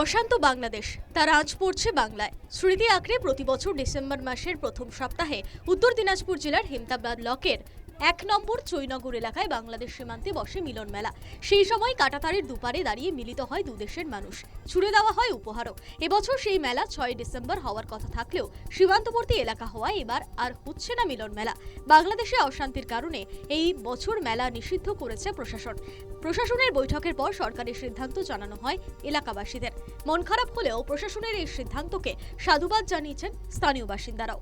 অশান্ত বাংলাদেশ, তার আজ পড়ছে বাংলায়। স্মৃতি আঁকড়ে প্রতি বছর ডিসেম্বর মাসের প্রথম সপ্তাহে উত্তর দিনাজপুর জেলার হেমতাবাদ ব্লকের এক নম্বর চৈনগর এলাকায় বাংলাদেশ সীমান্তে বসে মিলন মেলা। সেই সময় কাটাতারের দুপারে দাঁড়িয়ে মিলিত হয় দুদেশের মানুষ। ছুড়ে দেওয়া হয় উপহারও। এবছর সেই মেলা ছয় ডিসেম্বর হওয়ার কথা থাকলেও সীমান্তবর্তী এলাকা হওয়ায় এবার আর হচ্ছে না মিলন মেলা। বাংলাদেশে অশান্তির কারণে এই বছর মেলা নিষিদ্ধ করেছে প্রশাসন। প্রশাসনের বৈঠকের পর সরকারের সিদ্ধান্ত জানানো হয় এলাকাবাসীদের। মন খারাপ হলেও প্রশাসনের এই সিদ্ধান্তকে সাধুবাদ জানিয়েছেন স্থানীয় বাসিন্দারাও।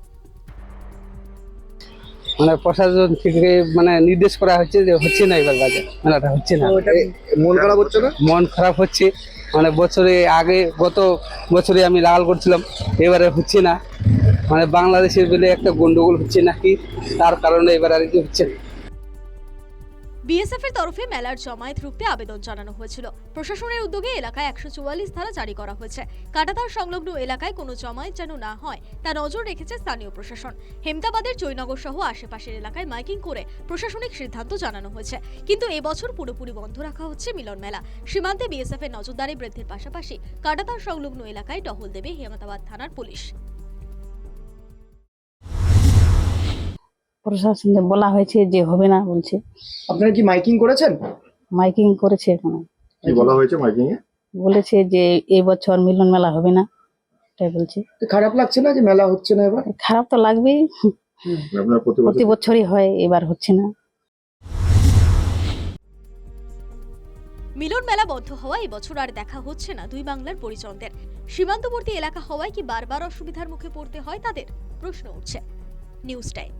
মানে প্রশাসন থেকে মানে নির্দেশ করা হচ্ছে যে হচ্ছে না এবার বাজার। মেলাটা হচ্ছে না। মন খারাপ হচ্ছে না? মন খারাপ হচ্ছে। মানে বছরে আগে গত বছরে আমি লাল করছিলাম এবারে হচ্ছে না। মানে বাংলাদেশের বলে একটা গন্ডগোল হচ্ছে নাকি? তার কারণে এবার আর কি হচ্ছে না। বিএসএফ এর তরফে মেলার জমায়েত রুখতে আবেদন জানানো হয়েছিল। প্রশাসনের উদ্যোগে এলাকায় একশো চুয়াল্লিশ ধারা জারি করা হয়েছে। কাটাতার সংলগ্ন এলাকায় কোনো জমায়েত যেন না হয়, তা নজর রেখেছে স্থানীয় প্রশাসন। হেমতাবাদের জয়নগর সহ আশেপাশের এলাকায় মাইকিং করে প্রশাসনিক সিদ্ধান্ত জানানো হয়েছে। কিন্তু এবছর পুরোপুরি বন্ধ রাখা হচ্ছে মিলন মেলা। সীমান্তে বিএসএফ এর নজরদারি বৃদ্ধির পাশাপাশি কাটাতার সংলগ্ন এলাকায় টহল দেবে হেমতাবাদ থানার পুলিশ। প্রশাসনকে বলা হয়েছে যে হবে না বলছে। আপনারা কি মাইকিং করেছেন? মাইকিং করেছে এখানে। কি বলা হয়েছে মাইকিং এ? বলেছে যে এই বছর মিলন মেলা হবে না তাই বলছে। খারাপ লাগছে না যে মেলা হচ্ছে না এবার? খারাপ তো লাগবেই। প্রতি প্রতি বছরই হয় এবার হচ্ছে না। মিলন মেলা বন্ধ হওয়ায় এবছর আর দেখা হচ্ছে না দুই বাংলার পরিজনদের। সীমান্তবর্তী এলাকা হওয়ায় কি বারবার অসুবিধার মুখে পড়তে হয় তাদের? প্রশ্ন উঠছে। News time.